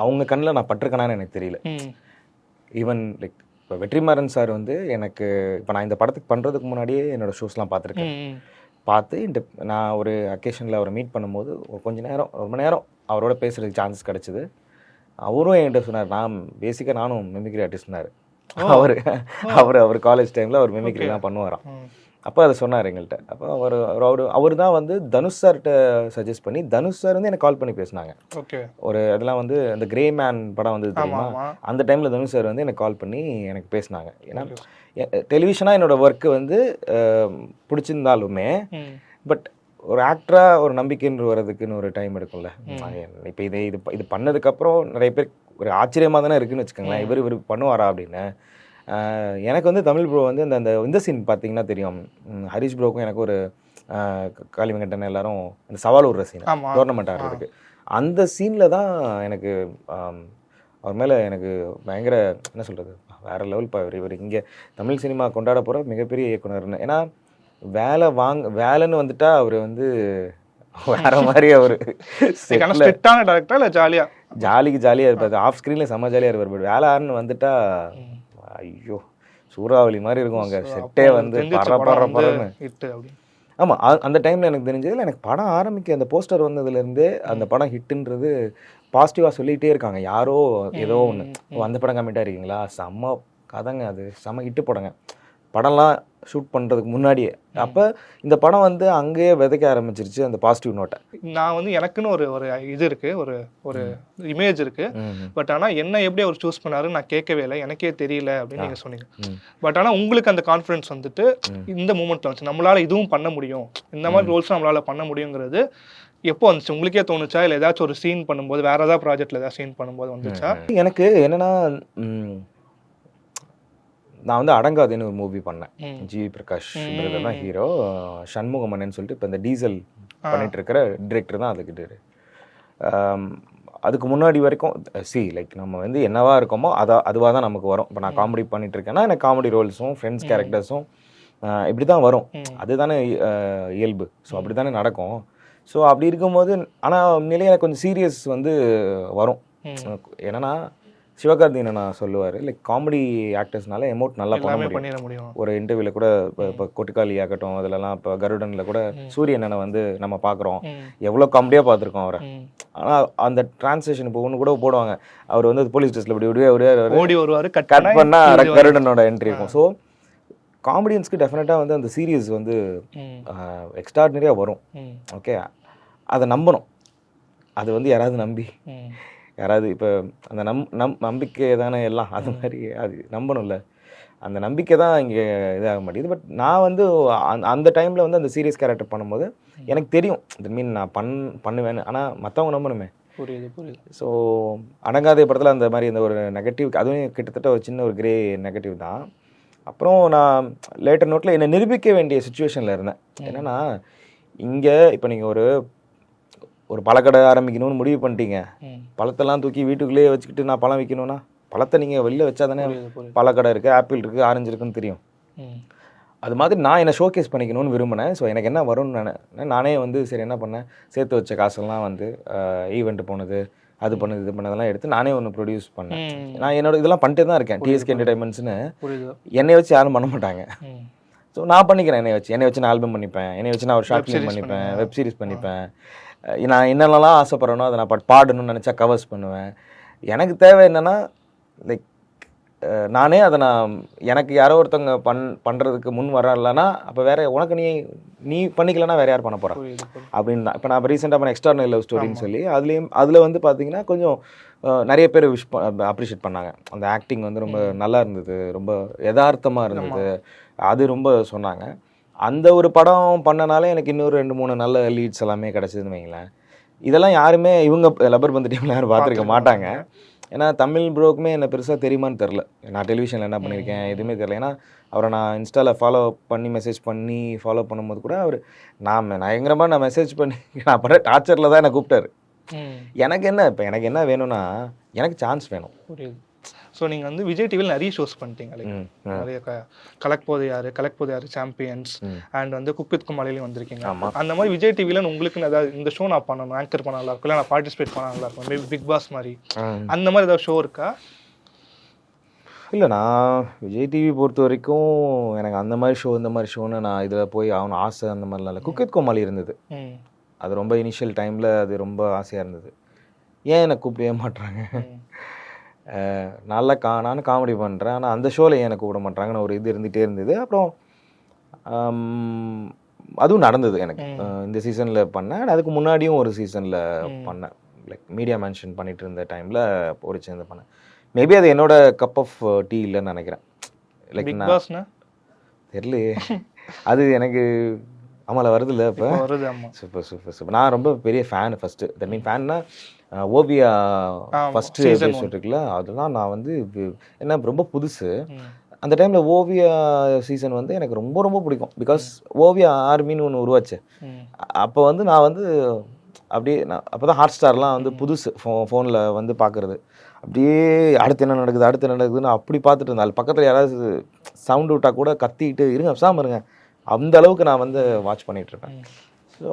அவங்க கண்ணில் நான் பட்டிருக்கேனான்னு எனக்கு தெரியல. ஈவன் லைக் இப்போ வெற்றிமாறன் சார் வந்து எனக்கு இப்போ நான் இந்த படத்துக்கு பண்ணுறதுக்கு முன்னாடியே என்னோட ஷோஸ்லாம் பார்த்துருக்கேன். பார்த்து இந்த நான் ஒரு அக்கேஷனில் அவரை மீட் பண்ணும்போது ஒரு கொஞ்ச நேரம் ரொம்ப நேரம் அவரோட பேசுறதுக்கு சான்ஸ் கிடச்சிது. அவரும் என்கிட்ட சொன்னார் நான் பேசிக்காக நானும் மிமிக்ரி ஆர்டிஸ்ட்னாரு அவர் அவர் அவர் காலேஜ் டைமில் அவர் மிமிக்ரிலாம் பண்ணுவாராம். அப்போ அதை சொன்னார் எங்கள்கிட்ட அப்போ அவர் அவர் அவர் தான் வந்து தனுஷ் சார்கிட்ட சஜஸ்ட் பண்ணி தனுஷ் சார் வந்து எனக்கு கால் பண்ணி பேசினாங்க. ஓகே. ஒரு அதெல்லாம் வந்து அந்த கிரே மேன் படம் வந்து தெரியுமா? அந்த டைமில் தனுஷ் சார் வந்து எனக்கு கால் பண்ணி எனக்கு பேசினாங்க. ஏன்னா டெலிவிஷனாக என்னோட ஒர்க்கு வந்து பிடிச்சிருந்தாலுமே பட் ஒரு ஆக்டராக ஒரு நம்பிக்கைன்னு வர்றதுக்குன்னு ஒரு டைம் எடுக்கும்ல. இப்போ இது இது இது பண்ணதுக்கப்புறம் நிறைய பேர் ஒரு ஆச்சரியமாக தானே இருக்குன்னு வச்சுக்கோங்களேன். இவர் இவர் பண்ணுவாரா அப்படின்னு. எனக்கு வந்து தமிழ் ப்ரோ வந்து அந்த அந்த இந்த சீன் பார்த்தீங்கன்னா தெரியும். ஹரிஷ் ப்ரோக்கும் எனக்கு ஒரு காளி வெங்கட்டன் எல்லாரும் அந்த சவால் விடுற சீன் டோர்னமெண்ட் ஆடுறதுக்கு. அந்த சீனில் தான் எனக்கு அவர் மேலே எனக்கு பயங்கர என்ன சொல்கிறது வேற லெவல் பா இவர் இவர் இங்கே தமிழ் சினிமா கொண்டாட போகிற மிகப்பெரிய இயக்குனர்னு. ஏன்னா வேலை வாங்க வேலைன்னு வந்துட்டா அவர் வந்து வேற [laughs] மாதிரி அவர். ஸ்ட்ரிக்டான டேரக்டரா இல்லை ஜாலியா? ஜாலிக்கு ஜாலியாக இருப்பார். ஆஃப் ஸ்க்ரீனில் செம்ம ஜாலியாக இருப்பார். பட் வேலைன்னு வந்துட்டா ஐயோ சூறாவளி மாதிரி இருக்கும் அங்கே. செட்டே வந்து பற பறன்னு ஆமாம் அந்த டைமில் எனக்கு தெரிஞ்சதில் எனக்கு படம் ஆரம்பிக்க அந்த போஸ்டர் வந்ததுலேருந்தே அந்த படம் ஹிட்டுன்றது பாசிட்டிவாக சொல்லிகிட்டே இருக்காங்க. யாரோ ஏதோ ஒன்று அந்த படம் கம்மிட்டாக இருக்கீங்களா? செம்ம கதைங்க அது. செம்ம ஹிட்டு படங்க. படம்லாம் ஷூட் பண்ணுறதுக்கு முன்னாடியே. அப்போ இந்த படம் வந்து அங்கேயே விதைக்க ஆரம்பிச்சிருச்சு அந்த பாசிட்டிவ் நோட்டை நான் வந்து எனக்குன்னு ஒரு ஒரு இது இருக்கு ஒரு ஒரு இமேஜ் இருக்கு. பட் ஆனா என்ன எப்படி அவர் சூஸ் பண்ணாரு நான் கேட்கவே இல்லை. எனக்கே தெரியல அப்படின்னு நீங்க சொன்னீங்க. பட் ஆனா உங்களுக்கு அந்த கான்ஃபிடன்ஸ் வந்துட்டு இந்த மூமெண்ட்ல வந்துச்சு. நம்மளால இதுவும் பண்ண முடியும். இந்த மாதிரி ரோல்ஸ் நம்மளால பண்ண முடியுங்கிறது எப்போ வந்துச்சு? உங்களுக்கே தோணுச்சா? இல்லை ஏதாச்சும் ஒரு சீன் பண்ணும்போது வேற ஏதாவது ப்ராஜெக்ட்ல ஏதாவது சீன் பண்ணும்போது வந்துச்சா? எனக்கு என்னன்னா நான் வந்து அடங்காதுன்னு ஒரு மூவி பண்ணேன். ஜி. பிரகாஷ் தான் ஹீரோ சண்முகமன்னன் சொல்லிட்டு இப்போ இந்த டீசல் பண்ணிட்டு இருக்கிற டிரெக்டர் தான் அதுக்கிட்டு அதுக்கு முன்னாடி வரைக்கும் சி லைக் நம்ம வந்து என்னவா இருக்கோமோ அதை அதுவாக தான் நமக்கு வரும். இப்போ நான் காமெடி பண்ணிட்டு இருக்கேன்னா எனக்கு காமெடி ரோல்ஸும் ஃப்ரெண்ட்ஸ் கேரக்டர்ஸும் இப்படி தான் வரும். அதுதானே இயல்பு. ஸோ அப்படி தானே நடக்கும். ஸோ அப்படி இருக்கும்போது ஆனால் நிலையை எனக்கு கொஞ்சம் சீரியஸ் வந்து வரும். என்னன்னா சிவகார்த்திகேயனை நான் சொல்லுவார். லைக் காமெடி ஆக்டர்ஸ்னால எமோட் நல்லா பண்ண முடியும். ஒரு இன்டர்வியூவில் கூட இப்போ கொட்டுக்காளி ஆகட்டும் அதிலலாம் இப்போ கருடனில் கூட சூரியனனை வந்து நம்ம பார்க்குறோம். எவ்வளோ காமெடியாக பார்த்துருக்கோம் அவரை. ஆனால் அந்த டிரான்ஸ்லேஷன் இப்போ ஒன்று கூட போடுவாங்க. அவர் வந்து போலீஸ் ஸ்டேஷனில் இப்படி இப்படியே அப்படியே ஓடி வருவாரு கட் பண்ணால் கருடனோட என்ட்ரி இருக்கும். ஸோ காமெடியன்ஸ்க்கு டெஃபினட்டாக வந்து அந்த சீரியஸ் வந்து. எக்ஸ்ட்ராடினரியாக வரும். ஓகே அதை நம்பணும். அது வந்து யாராவது நம்பி. யாராவது இப்போ அந்த நம் நம் நம்பிக்கை தானே எல்லாம் அது மாதிரி அது நம்பணும்ல. அந்த நம்பிக்கை தான் இங்கே இதாக மாட்டேங்குது. பட் நான் வந்து அந்த- அந்த டைமில் வந்து அந்த சீரியஸ் கேரக்டர் பண்ணும்போது எனக்கு தெரியும். இது மீன் நான் பண் பண்ணுவேன்னு. ஆனால் மற்றவங்க நம்பணுமே. புரியுது புரியுது. ஸோ அடங்காத படத்தில் அந்த மாதிரி இந்த ஒரு நெகட்டிவ் அதுவும் கிட்டத்தட்ட ஒரு சின்ன ஒரு கிரே நெகட்டிவ் தான். அப்புறம் நான் லேட்டர் நோட்டில் என்னை நிரூபிக்க வேண்டிய சுச்சுவேஷனில் இருந்தேன். என்னன்னா இங்கே இப்போ நீங்கள் ஒரு ஒரு பழக்கடை ஆரம்பிக்கணும்னு முடிவு பண்ணிட்டீங்க. பழத்தெல்லாம் தூக்கி வீட்டுக்குள்ளேயே வச்சுக்கிட்டு நான் பழம் விற்கணும்னா பழத்தை நீங்கள் வெளில வச்சா தானே பழக்கடை இருக்குது ஆப்பிள் இருக்குது ஆரஞ்சு இருக்குன்னு தெரியும். அது மாதிரி நான் என்னை ஷோகேஸ் பண்ணிக்கணும்னு விரும்பினேன். ஸோ எனக்கு என்ன வரும்னு நினை நானே வந்து சரி என்ன பண்ணேன்? சேர்த்து வச்ச காசெல்லாம் வந்து ஈவெண்ட் போனது அது பண்ணது இது பண்ணதெல்லாம் எடுத்து நானே ஒன்று ப்ரொடியூஸ் பண்ணேன். நான் என்னோட இதெல்லாம் பண்ணிட்டே தான் இருக்கேன். டிஎஸ்கே என்டர்டைன்மெண்ட்ஸ்னு என்னை வச்சு யாரும் பண்ண மாட்டாங்க. ஸோ நான் பண்ணிக்கிறேன் என்னை வச்சு. என்னை வச்சு நான் ஆல்பம் பண்ணிப்பேன். என்னை வச்சு நான் ஒரு ஷார்ட் ஃபிலிம் பண்ணிப்பேன். வெப் சீரிஸ் பண்ணிப்பேன். நான் என்னென்னலாம் ஆசைப்படுறேனோ அதை நான் பாட்- பாடணும்னு நினச்சா கவர்ஸ் பண்ணுவேன். எனக்கு தேவை என்னென்னா லைக் நானே அதை நான் எனக்கு யாரோ ஒருத்தவங்க பண் பண்ணுறதுக்கு முன் வரலன்னா அப்போ வேற உனக்கு நீ நீ பண்ணிக்கலன்னா வேற யார் பண்ண போகிறா புரியுது புரியுது. அப்படின்னு தான். இப்போ நான் ரீசெண்டாக பண்ண எக்ஸ்டர்னல் லவ் ஸ்டோரின்னு சொல்லி அதுலேயும் அதில் வந்து பார்த்தீங்கன்னா கொஞ்சம் நிறைய பேர் விஷ் அப்ரிஷியேட் பண்ணாங்க. அந்த ஆக்டிங் வந்து ரொம்ப நல்லா இருந்தது ரொம்ப யதார்த்தமாக இருந்தது அது ரொம்ப சொன்னாங்க. அந்த ஒரு படம் பண்ணனாலே எனக்கு இன்னொரு ரெண்டு மூணு நல்ல லீட்ஸ் எல்லாமே கிடச்சிதுன்னு வைங்களேன். இதெல்லாம் யாருமே இவங்க லப்பர் பந்து டீமில் யாரும் பார்த்துருக்க மாட்டாங்க. ஏன்னா தமிழ் ப்ரோக்குமே என்ன பெருசாக தெரியுமான்னு தெரில நான் டெலிவிஷனில் என்ன பண்ணியிருக்கேன் எதுவுமே தெரில ஏன்னா அவரை நான் இன்ஸ்டாவில் ஃபாலோ பண்ணி மெசேஜ் பண்ணி ஃபாலோ பண்ணும்போது கூட அவர் நான் பயங்கரமாக நான் மெசேஜ் பண்ணி [laughs] நான் பண்ண டார்ச்சரில் தான் என்னை கூப்பிட்டாரு. எனக்கு என்ன இப்போ எனக்கு என்ன வேணும்னா எனக்கு சான்ஸ் வேணும். ஸோ நீங்கள் வந்து விஜய் டிவியில் நிறைய ஷோஸ் பண்ணிட்டீங்க லைக். நிறைய க கலக் போது யாரு கலக் போது யாரு சாம்பியன்ஸ். அண்ட் வந்து குக் வித் குமாலிலையும் வந்திருக்கீங்க. அந்த மாதிரி விஜய் டிவியில் உங்களுக்கு ஏதாவது இந்த ஷோ நான் பண்ணணும் ஆங்கர் பண்ண நல்லா இருக்கும் இல்லை நான் பார்ட்டிசிபேட் பண்ண நல்லா இருக்கும் மேபி பிக் பாஸ் மாதிரி. அந்த மாதிரி ஏதாவது ஷோ இருக்கா? இல்லை நான் விஜய் டிவி பொறுத்த வரைக்கும் எனக்கு அந்த மாதிரி ஷோ இந்த மாதிரி ஷோன்னு நான் இதில் போய் ஆகணும் ஆசை அந்த மாதிரிலாம் இல்லை. குக்கித் கோமாளி இருந்தது. அது ரொம்ப இனிஷியல் டைமில் அது ரொம்ப ஆசையாக இருந்தது. ஏன் என்னை கூப்பிடவே மாட்றாங்க? ம். அஹ் நல்லா கா நானும் காமெடி பண்ணுறேன் ஆனால் அந்த ஷோவில் ஏன் எனக்கு கூப்பிட மாட்றாங்கன்னு ஒரு இது இருந்துகிட்டே இருந்தது. அப்புறம் அதுவும் நடந்தது எனக்கு. இந்த சீசனில் பண்ணேன். அதுக்கு முன்னாடியும் ஒரு சீசனில் பண்ணேன். லைக் மீடியா மென்ஷன் பண்ணிட்டு இருந்த டைமில் ஒரு சேர்ந்து பண்ணேன். மேபி அது என்னோட கப் ஆஃப் டீ இல்லைன்னு நினைக்கிறேன். லைக் நான் தெரியலையே. அது எனக்கு ஆமால வருதுல்ல இப்போ வருது சூப்பர் சூப்பர் சூப்பர் நான் ரொம்ப பெரிய ஃபேன் ஃபஸ்ட்டு தட் மீன் ஃபேன்னா ஓவியா season எபிசோட் இருக்குல்ல அதெல்லாம் நான் வந்து என்ன ரொம்ப புதுசு. அந்த டைமில் ஓவியா சீசன் வந்து எனக்கு ரொம்ப ரொம்ப பிடிக்கும். பிகாஸ் ஓவியா ஆர்மின்னு ஒன்று உருவாச்சு. அப்போ வந்து நான் வந்து அப்படியே நான் அப்போ தான் ஹாட் ஸ்டார்லாம் வந்து புதுசு ஃபோ ஃபோனில் வந்து பார்க்குறது அப்படியே அடுத்து என்ன நடக்குது அடுத்து என்ன நடக்குதுன்னு அப்படி பார்த்துட்டு இருந்தேன். அது பக்கத்தில் யாராவது சவுண்ட் விட்டால் கூட கத்திக்கிட்டு இருங்க சாம இருங்க. அந்த அளவுக்கு நான் வந்து வாட்ச் பண்ணிகிட்ருப்பேன் ஸோ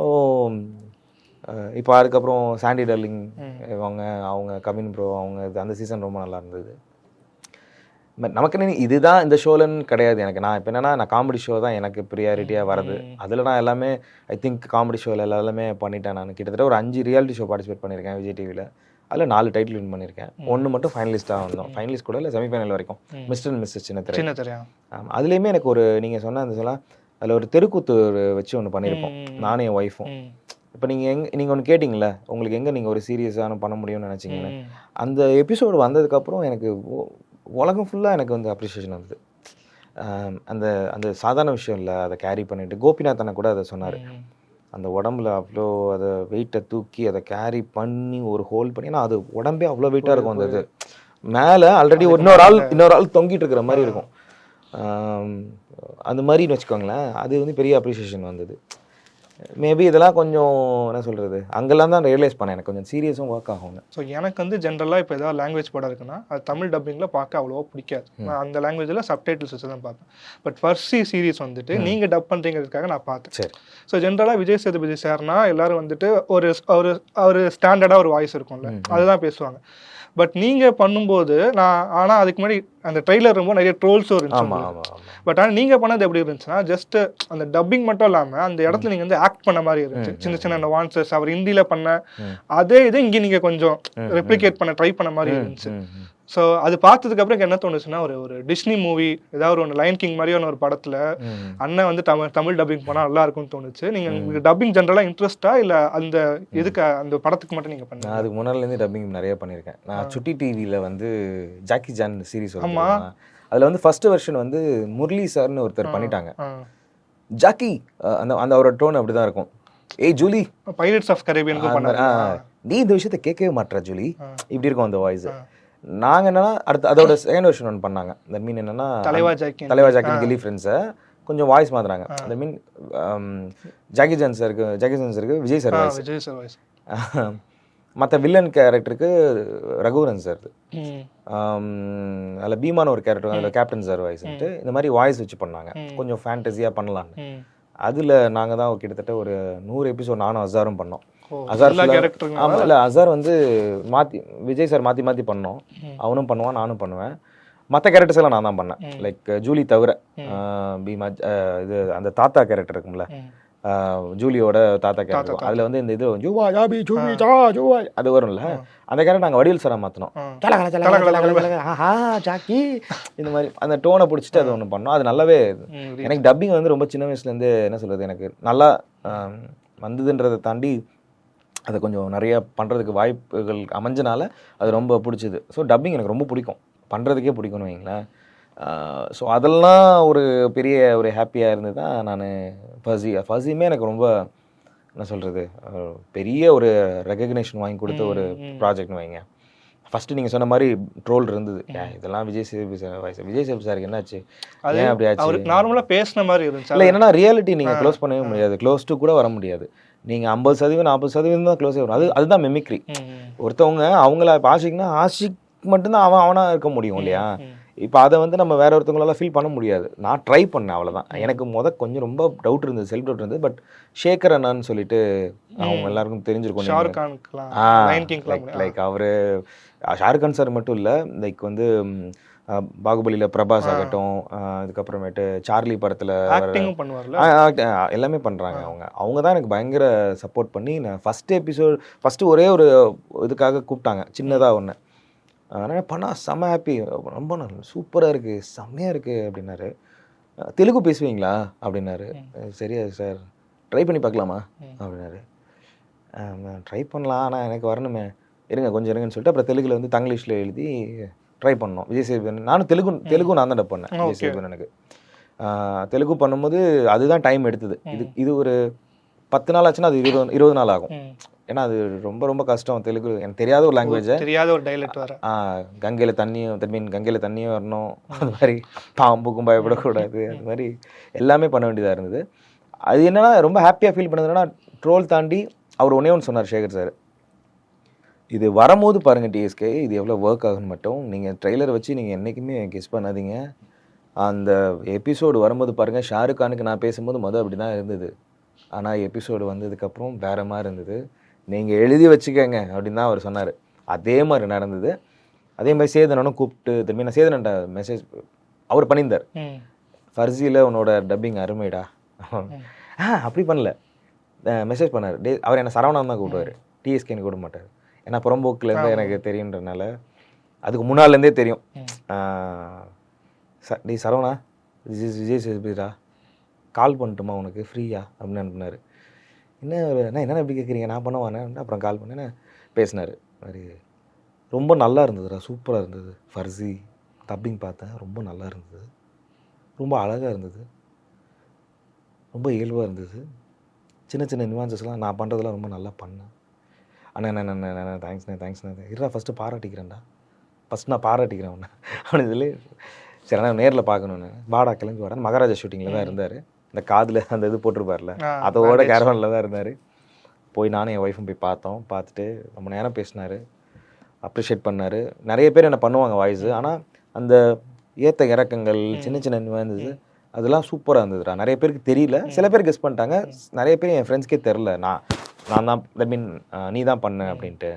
இப்போ அதுக்கப்புறம் சாண்டி டர்லிங் அவங்க அவங்க கமின் ப்ரோ அவங்க இது அந்த சீசன் ரொம்ப நல்லா இருந்தது. நமக்கு என்ன இதுதான் இந்த ஷோலன்னு கிடையாது எனக்கு. நான் இப்போ என்னன்னா நான் காமெடி ஷோ தான் எனக்கு ப்ரியாரிட்டியாக வரது அதில் நான் எல்லாமே ஐ திங்க் காமெடி ஷோவில் எல்லாமே பண்ணிட்டேன் நான். கிட்டத்தட்ட ஒரு அஞ்சு ரியாலிட்டி ஷோ பார்ட்டிசிபேட் பண்ணியிருக்கேன் விஜய் டிவியில் அதில் நாலு டைட்டில் வின் பண்ணியிருக்கேன். ஒன்று மட்டும் ஃபைனலிஸ்ட்டாக வந்தோம். ஃபைனலிஸ்ட் கூட இல்லை செமிஃபைனல் வரைக்கும். மிஸ்டர் அண்ட் மிஸ்ஸஸ் சின்ன திரை ஆமாம் அதுலேயுமே எனக்கு ஒரு நீங்கள் சொன்ன அந்த சொல்லலாம் அதில் ஒரு தெருக்கூத்து வச்சு ஒன்று பண்ணியிருப்போம். நானும் என் ஒய்ஃபும். இப்போ நீங்கள் எங்க நீங்கள் ஒன்று கேட்டிங்களே உங்களுக்கு எங்கே நீங்கள் ஒரு சீரியஸான பண்ண முடியும்னு நினச்சிங்களே ம். அந்த எபிசோடு வந்ததுக்கப்புறம் எனக்கு உலகம் ஃபுல்லாக எனக்கு வந்து அப்ரிஷியேஷன் வந்தது. அந்த அந்த சாதாரண விஷயம் இல்லை அதை கேரி பண்ணிட்டு கோபிநாத் கூட அதை சொன்னார். அந்த உடம்புல அவ்வளோ அதை வெயிட்டை தூக்கி அதை கேரி பண்ணி ஒரு ஹோல்ட் பண்ணி ஏன்னா அது உடம்பே அவ்வளோ வெயிட்டாக இருக்கும் அந்த இது. மேலே ஆல்ரெடி இன்னொரு ஆள் இன்னொரு ஆள் தொங்கிட்டு இருக்கிற மாதிரி இருக்கும். அந்த மாதிரின்னு வச்சுக்கோங்களேன் அது வந்து பெரிய அப்ரிஷியேஷன் வந்தது. மேபி இதெல்லாம் கொஞ்சம் என்ன சொல்கிறது அங்கெல்லாம் தான் ரியலைஸ் பண்ணேன். எனக்கு கொஞ்சம் சீரியஸும் ஒர்க் ஆகும் ஸோ எனக்கு வந்து ஜென்ரலாக இப்போ ஏதாவது லாங்குவேஜ் படம் இருக்குன்னா அது தமிழ் டப்பிங்கில் பார்க்க அவ்வளோவா பிடிக்காது. நான் அந்த லாங்குவேஜில் சப்டைட்டில்ஸ் வச்சு தான் பார்ப்பேன். பட் ஃபர்ஸ்ட் சீரிஸ் வந்துட்டு நீங்கள் டப் பண்ணுறீங்கிறதுக்காக நான் பார்த்தேன் சரி. ஸோ ஜென்ரலாக விஜய் சேதுபதி சார்னா எல்லாரும் வந்துட்டு ஒரு ஒரு ஒரு ஸ்டாண்டர்டாக ஒரு வாய்ஸ் இருக்கும்ல அதுதான் பேசுவாங்க. பட் நீங்கள் பண்ணும்போது நான் ஆனால் அதுக்கு முன்னாடி அந்த ட்ரெய்லர் ரொம்ப நிறைய ட்ரோல்ஸும் இருந்துச்சு பட் ஆனால் நீங்கள் பண்ணது எப்படி இருந்துச்சுன்னா ஜஸ்ட் அந்த டப்பிங் மட்டும் இல்லாமல் அந்த இடத்துல நீங்கள் வந்து ஆக்ட் பண்ண மாதிரி இருந்துச்சு. சின்ன சின்ன அந்த வான்சஸ் அவர் ஹிந்தியில் பண்ண அதே இது இங்கே நீங்கள் கொஞ்சம் ரெப்ளிகேட் பண்ண ட்ரை பண்ண மாதிரி இருந்துச்சு. ஸோ அது பார்த்ததுக்கு அப்புறம் எனக்கு என்ன தோணுச்சுன்னா ஒரு ஒரு டிஸ்னி மூவி ஏதாவது ஒரு லைன் கிங் மாதிரியான ஒரு படத்துல. அண்ணன் வந்து தமிழ் தமிழ் டப்பிங் பண்ணா நல்லா இருக்கும்னு தோணுச்சு. நீங்க உங்களுக்கு டப்பிங் ஜென்ரலா இன்ட்ரெஸ்டா இல்ல அந்த எதுக்கு அந்த படத்துக்கு மட்டும் நீங்க பண்ணீங்க? அதுக்கு முன்னாடிலேருந்து டப்பிங் நிறைய பண்ணியிருக்கேன். நான் சுட்டி டிவியில் வந்து ஜாக்கி ஜான் சீரிஸ் ஆமா. அதில் வந்து ஃபர்ஸ்ட் வெர்ஷன் வந்து முரளி சார்னு ஒருத்தர் பண்ணிட்டாங்க. ஜாக்கி அந்த அந்த அவரோட டோன் அப்படி தான் இருக்கும். ஏய் ஜூலி. பைரட்ஸ் ஆஃப் ஆ, நீ இந்த விஷயத்த கேட்கவே மாட்ற ஜூலி. இப்படி இருக்கும் அந்த வாய்ஸ் நாங்க என்னன்னா அடுத்து அதோட செகண்ட் வெர்ஷன் ஒன்று பண்ணாங்க. இந்த மீன் என்னன்னா தலைவா ஜாக்கி தலைவா ஜாக்கி கில்லி ஃப்ரெண்ட்ஸை கொஞ்சம் வாய்ஸ் மாத்துறாங்க. அந்த மீன் ஜாக்கி ஜான் சாருக்கு ஜாக்கி ஜான் சாருக்கு Vijay sir voice Vijay sir voice மற்ற வில்லன் கேரக்டருக்கு ரகுவரன் சார் அதில் பீமான ஒரு கேரக்டர் அதில் கேப்டன் சார் வாய்ஸ்ன்ட்டு இந்த மாதிரி வாய்ஸ் வச்சு பண்ணாங்க. கொஞ்சம் ஃபேண்டஸியாக பண்ணலான்னு. அதில் நாங்கள் தான் கிட்டத்தட்ட ஒரு நூறு எபிசோட் நானும் அசாரும் பண்ணோம். அசார் எல்லா full-ஆ- character-ம் ஆமா இல்லை அசார் வந்து மாற்றி விஜய் சார் மாற்றி மாற்றி பண்ணோம். அவனும் பண்ணுவான் நானும் பண்ணுவேன். மற்ற கேரக்டர்ஸ் எல்லாம் நான் தான் பண்ணேன். லைக் ஜூலி தவிர ஆஹ் பீமா இது அந்த தாத்தா கேரக்டர் இருக்கும்ல. ஜூலியோட தாத்தா கேரக்டர் அதுல வந்து இந்த இது ஜூவா ஜாபி ஜூபி ஜா ஜூவா அது வரும்ல. அந்த கேரக்டர் நாங்கள் வடிவில் சாரா மாற்றினோம் ஜாக்கி. இந்த மாதிரி அந்த டோனை பிடிச்சிட்டு அது ஒன்று பண்ணோம். அது நல்லாவே எனக்கு டப்பிங் வந்து ரொம்ப சின்ன வயசுலேருந்து என்ன சொல்கிறது எனக்கு நல்லா வந்ததுன்றதை தாண்டி அதை கொஞ்சம் நிறைய பண்ணுறதுக்கு வாய்ப்புகள் அமைஞ்சனால அது ரொம்ப பிடிச்சது. ஸோ டப்பிங் எனக்கு ரொம்ப பிடிக்கும். பண்ணுறதுக்கே பிடிக்கும்னு வைங்களேன் ஸோ அதெல்லாம் ஒரு பெரிய ஒரு ஹாப்பியாக இருந்து தான் நான் ஃபசி ஃபசியுமே எனக்கு ரொம்ப என்ன சொல்கிறது பெரிய ஒரு ரெகக்னேஷன் வாங்கி கொடுத்த ஒரு ப்ராஜெக்ட்னு வைங்க. ஃபஸ்ட்டு நீங்கள் சொன்ன மாதிரி ட்ரோல் இருந்தது. இதெல்லாம் விஜய் சேதுபதி சார் வயசு விஜய் சேதுபதி சாருக்கு என்னாச்சு? ஏன் அப்படி ஆச்சு? அவருக்கு நார்மலா பேசின மாதிரி இருந்துச்சு. இல்லை என்னன்னா ரியாலிட்டி நீங்கள் க்ளோஸ் பண்ணவே முடியாது. க்ளோஸ் டு கூட வர முடியாது. நீங்கள் ஐம்பது சதவீதம் நாற்பது சதவீதம் தான் க்ளோஸே வரும். அது அதுதான் மெமிக்ரி. ஒருத்தவங்க அவங்கள இப்போ ஆஷிக்னா ஆஷிக் மட்டும்தான் அவன் அவனா இருக்க முடியும் இல்லையா? இப்போ அதை வந்து நம்ம வேற ஒருத்தவங்களால ஃபீல் பண்ண முடியாது. நான் ட்ரை பண்ணேன் அவ்வளவுதான். எனக்கு முத கொஞ்சம் ரொம்ப டவுட் இருந்தது செல்ஃப் டவுட் இருந்தது. பட் ஷேகர் அண்ணான்னு சொல்லிட்டு அவங்க எல்லாருக்கும் தெரிஞ்சிருக்கும் லைக் அவரு ஷாருக் கான் சார் மட்டும் இல்லை லைக் வந்து பாகுபலியில பிரபாஸ் ஆகட்டும் அதுக்கப்புறமேட்டு சார்லி படத்துல எல்லாமே பண்ணுறாங்க அவங்க அவங்க. தான் எனக்கு பயங்கர சப்போர்ட் பண்ணி நான் ஃபஸ்ட் எபிசோட் ஃபஸ்ட்டு ஒரே ஒரு இதுக்காக கூப்பிட்டாங்க சின்னதாக ஒன்று ஆனால் பண்ணா செம்ம ஹாப்பி ரொம்ப நல்லா சூப்பராக இருக்குது செம்மையாக இருக்குது அப்படின்னாரு. தெலுங்கு பேசுவீங்களா? அப்படின்னாரு. சரியா சார் ட்ரை பண்ணி பார்க்கலாமா? அப்படின்னாரு. ட்ரை பண்ணலாம் ஆனால் எனக்கு வரணுமே. இருங்க கொஞ்சம் இருங்கன்னு சொல்லிட்டு அப்புறம் தெலுங்குல வந்து தங்கிலீஷில் எழுதி ட்ரை பண்ணோம் விஜய் சேதுபதி நானும் தெலுங்கு தெலுங்கு நான் தான் டப் பண்ணேன் விஜய் சேதுபதி எனக்கு. தெலுங்கு பண்ணும்போது அதுதான் டைம் எடுத்தது. இது இது ஒரு பத்து நாள் ஆச்சுன்னா அது இருபது இருபது நாள் ஆகும். ஏன்னா அது ரொம்ப ரொம்ப கஷ்டம். தெலுங்கு எனக்கு தெரியாத ஒரு லாங்குவேஜை தெரியாத ஒரு டைலெக்ட் வர கங்கையில் தண்ணியும் ஐ மீன் கங்கையில் தண்ணியும் வரணும். அது மாதிரி பாம்புக்கும் பயப்படக்கூடாது. அது மாதிரி எல்லாமே பண்ண வேண்டியதாக இருந்தது. அது என்னன்னா ரொம்ப ஹாப்பியாக ஃபீல் பண்ணதுன்னா ட்ரோல் தாண்டி அவர் ஒன்றே ஒன்று சொன்னார் சேகர் சார் இது வரும்போது பாருங்க டிஎஸ்கே இது எவ்வளோ ஒர்க் ஆகுன்னு மட்டும். நீங்கள் ட்ரெய்லரை வச்சு நீங்கள் என்றைக்குமே கெஸ் பண்ணாதீங்க. அந்த எபிசோடு வரும்போது பாருங்கள் ஷாருக் கானுக்கு நான் பேசும்போது மொதல் அப்படி தான் இருந்தது. ஆனால் எபிசோடு வந்ததுக்கப்புறம் வேற மாதிரி இருந்தது. நீங்கள் எழுதி வச்சுக்கோங்க அப்படின்னு தான் அவர் சொன்னார். அதே மாதிரி நடந்தது. அதே மாதிரி சேதனனும் கூப்பிட்டு திரும்பி நான் சேதனன்ட்ட மெசேஜ் அவர் பண்ணியிருந்தார். ம். ஃபர்சியில் உன்னோட டப்பிங் அருமைடா. ஆ அப்படி பண்ணல. மெசேஜ் பண்ணார். டே அவர் என்ன சரவணன் தான் கூப்பிடுவார். டிஎஸ்கேன்னு கூப்பிட மாட்டார். ஏன்னா புறம்போக்குலேருந்து எனக்கு தெரியுன்றனால அதுக்கு முன்னாலேருந்தே தெரியும் ச டேய் சரவணா விஜய் விஜய் சேதுபதிடா கால் பண்ணட்டுமா உனக்கு ஃப்ரீயா அப்படின்னு அனுப்புனார் என்ன ஒரு அண்ணா என்னென்ன எப்படி கேட்குறீங்க நான் பண்ணுவானே அப்புறம் கால் பண்ணேன் பேசினார் மாதிரி ரொம்ப நல்லா இருந்ததுடா சூப்பராக இருந்தது ஃபர்சி டப்பிங் பார்த்தேன் ரொம்ப நல்லா இருந்தது ரொம்ப அழகாக இருந்தது ரொம்ப இயல்பாக இருந்தது சின்ன சின்ன நிவான்சஸ்லாம் நான் பண்ணுறதெல்லாம் ரொம்ப நல்லா பண்ணேன் அண்ணா என்ன தேங்க்ஸ்ண்ணே தேங்க்ஸ்ண்ணே இருடா ஃபஸ்ட்டு பாராட்டிக்கிறேன்டா. ஃபஸ்ட் நான் பாராட்டிக்கிறேன் உன்னை. அப்படின்னு சொல்லி சரி அண்ணா நேரில் பார்க்கணுன்னு வாடா கிளம்பி வாடா மகாராஜா ஷூட்டிங்கில் தான் இருந்தார். இந்த காதில் அந்த இது போட்டிருப்பார்ல அதோட கேரவனில் தான் இருந்தார். போய் நானும் என் ஒய்ஃபும் போய் பார்த்தோம். பார்த்துட்டு ரொம்ப நேரம் பேசினார். அப்ரிஷியேட் பண்ணார். நிறைய பேர் என்ன பண்ணுவாங்க வாய்ஸு ஆனால் அந்த ஏத்த இறக்கங்கள் சின்ன சின்ன nuances, அதெல்லாம் சூப்பராக இருந்ததுடா. நிறைய பேருக்கு தெரியல. சில பேர் கெஸ் பண்ணிட்டாங்க. நிறைய பேர் என் ஃப்ரெண்ட்ஸ்க்கே தெரில. நான் நான் தான் தட் மீன் நீ தான் பண்ண அப்படின்ட்டு.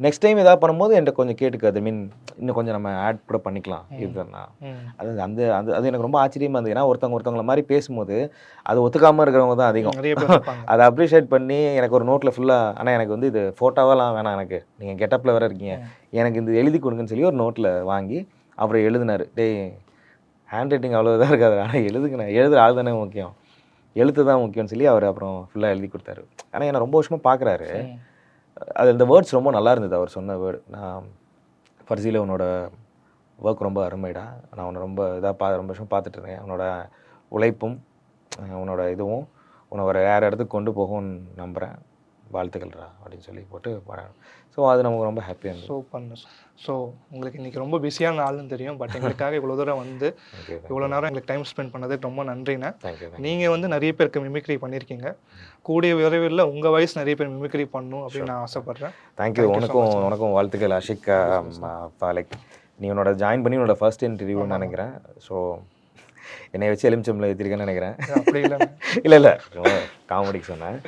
நெக்ஸ்ட் டைம் ஏதாவது பண்ணும்போது என்கிட்ட கொஞ்சம் கேட்டுக்க அது மீன் இன்னும் கொஞ்சம் நம்ம ஆட் கூட பண்ணிக்கலாம். இதுதான். ம். அது அந்த அது அது எனக்கு ரொம்ப ஆச்சரியமா இருந்தது. ஏன்னா ஒருத்தவங்க ஒருத்தவங்கள மாதிரி பேசும்போது அது ஒத்துக்காம இருக்கிறவங்க தான் அதிகம். [laughs] அதை அப்ரிஷியேட் பண்ணி எனக்கு ஒரு நோட்டில் ஃபுல்லாக ஆனால் எனக்கு வந்து இது ஃபோட்டோவெல்லாம் வேணாம் எனக்கு. நீங்கள் கெட்டப்பில் வேற இருக்கீங்க. எனக்கு இந்த எழுதி கொடுங்கன்னு சொல்லி ஒரு நோட்டில் வாங்கி அப்புறம் எழுதினார். டேய் ஹேண்ட் ரைட்டிங் அவ்வளோதான் இருக்காது ஆனால் எழுதுங்கண்ணே எழுதுற ஆள் தானே முக்கியம். எழுத்து தான் முக்கியம்னு சொல்லி அவர் அப்புறம் ஃபுல்லாக எழுதி கொடுத்தாரு. ஆனால் என்னை ரொம்ப வருஷமாக பார்க்குறாரு. அது இந்த வேர்ட்ஸ் ரொம்ப நல்லா இருந்தது அவர் சொன்ன வேர்டு நான் ஃபர்சியில் உன்னோட ஒர்க் ரொம்ப அருமைடா. நான் உன்னை ரொம்ப இதாக பா ரொம்ப வருஷம் பார்த்துட்டு இருக்கேன். உன்னோட உழைப்பும் உன்னோட இதுவும் உன்னை ஒரு வேறு இடத்துக்கு கொண்டு போகும்னு நம்புகிறேன் வாழ்த்துக்கள்ரா அப்படின்னு சொல்லி போட்டு ஸோ அது நமக்கு ரொம்ப ஹாப்பியாக இருந்தது. சூப்பர்ண்ணு ஸோ உங்களுக்கு இன்னைக்கு ரொம்ப பிஸியான ஆளுன்னு தெரியும் பட் எங்களுக்காக இவ்வளோ தூரம் வந்து இவ்வளோ நேரம் எங்களுக்கு டைம் ஸ்பெண்ட் பண்ணதுக்கு ரொம்ப நன்றிண்ணே நீங்கள் வந்து நிறைய பேருக்கு மிமிக்ரி பண்ணியிருக்கீங்க கூடிய விரைவில் உங்கள் வயசு நிறைய பேர் மிமிக்ரி பண்ணணும் அப்படின்னு நான் ஆசைப்பட்றேன். தேங்க்யூ உனக்கும் உனக்கும் வாழ்த்துக்கள் அஷிக் லைக் நீ உன்னோட ஜாயின் பண்ணி உன்னோட ஃபர்ஸ்ட் இன்டர்வியூன்னு நினைக்கிறேன். ஸோ என்னை வச்சு எலுமிச்சம்பளம் ஏற்றிருக்கேன்னு நினைக்கிறேன். அப்படி இல்லை. இல்லை காமெடிக்கு சொன்னேன்.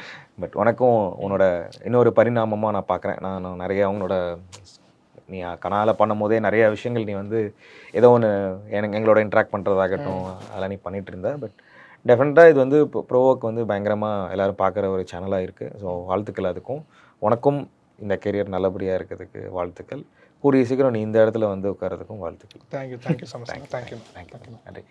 பட் உனக்கும் உன்னோட இன்னொரு பரிணாமமாக நான் பார்க்குறேன் நான் நிறைய உன்னோட நீ கனால பண்ணும் போதே நிறைய விஷயங்கள் நீ வந்து ஏதோ ஒன்று எனக்கு எங்களோட இன்ட்ராக்ட் பண்ணுறதாகட்டும் அதெல்லாம் நீ பண்ணிட்டு இருந்த. பட் டெஃபினட்டாக இது வந்து ப்ரோவோக்கு வந்து பயங்கரமாக எல்லாரும் பார்க்குற ஒரு சேனலாக இருக்குது ஸோ வாழ்த்துக்கள் அதுக்கும். உனக்கும் இந்த கெரியர் நல்லபடியாக இருக்கிறதுக்கு வாழ்த்துக்கள். கூடிய சீக்கிரம் நீ இந்த இடத்துல வந்து உட்காரதுக்கும் வாழ்த்துக்கள். Thank you thank you so much thank you thank you நன்றி.